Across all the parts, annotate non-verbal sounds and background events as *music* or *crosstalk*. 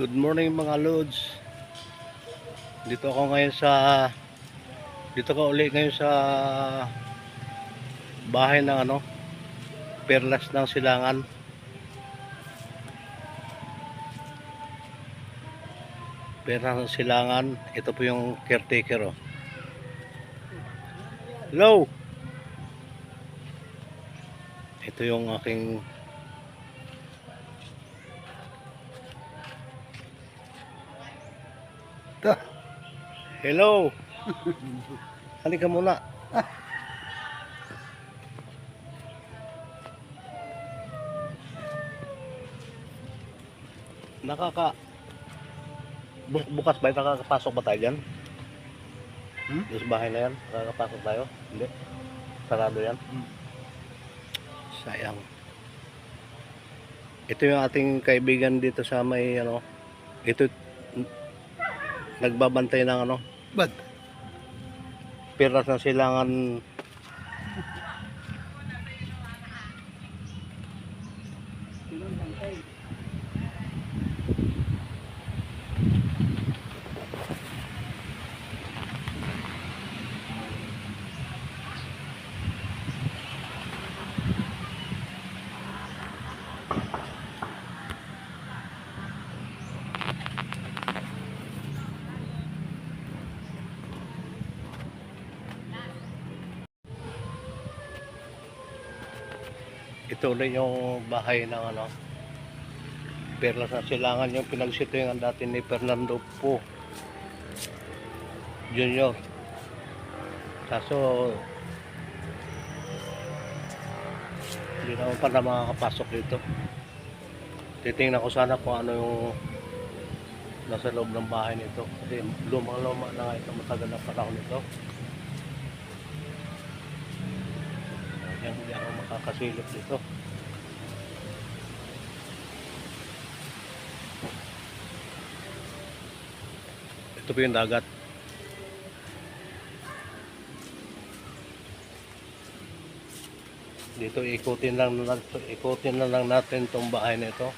Good morning mga lods. Dito ako ngayon sa dito ko uli ngayon sa bahay ng ano Perlas ng Silangan. Perlas ng Silangan. Ito po yung caretaker oh. Hello. Ito yung aking Hello. *laughs* Halika muna. Nakaka Bu- bukas ba nakakapasok ba tayo dyan? Hmm? Yung bahay na yan, nakakapasok tayo? Hindi. Sarado yan. Hmm. Sayang. Ito yung ating kaibigan dito sa may ano, ito nagbabantay ng ano, Ba't? piras ng silangan ito yung bahay ng ano perlas ng silangan. Yung pinagsituingan dati ni Fernando Po Junior. Kaso hindi naman pa na makakapasok dito. Titingnan ko sana kung ano yung nasa loob ng bahay nito. Kasi lumang-luma na nga ito. Matagal na panahon nito Yan, hindi ako makakasilip dito. Ito po yung dagat. Dito ikutin lang ikutin na lang natin tong bahay na ito.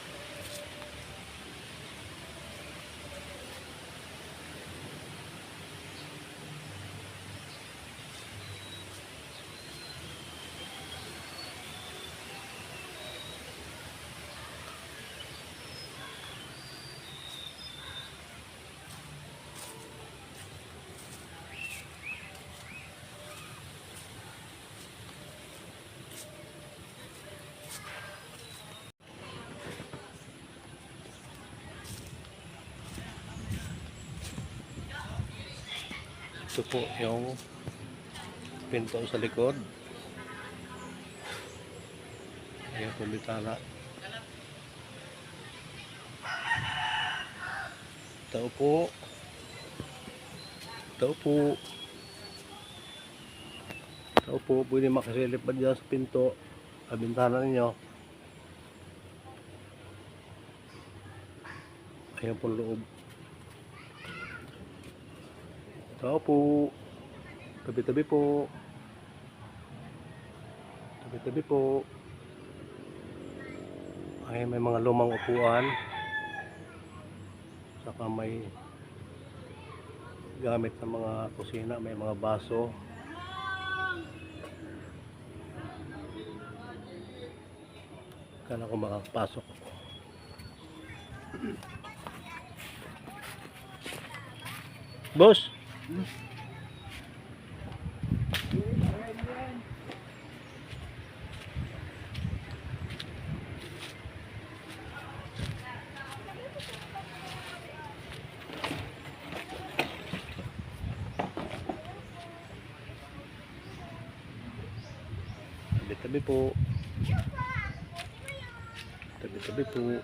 Ito po yung pinto sa likod. Ayan po bitana. Tao po. Tao po. Tao po. Pwede makasilip dyan sa pinto? Sa bintana ninyo. Ayan po loob. Tao po. Tabi-tabi po. Tabi-tabi po. Ay, may mga lumang upuan. Saka may gamit sa mga kusina. May mga baso. Kala ko makapasok ako. Boss! Tabi-tabi po. Tabi-tabi po.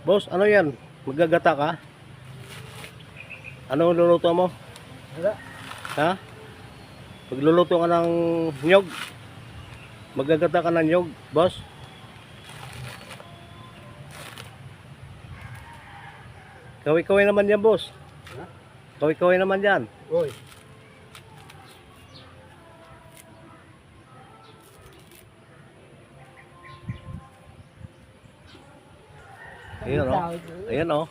Boss, ano yan? Magagata ka? Ano luluto mo? Wala. Ha? Pagluluto ka ng nyog? Magagata ka ng nyog, boss? Kaway-kaway naman yan, boss. Ha? Kaway-kaway naman yan. Uy. Ayan, oh. Ayan, oh.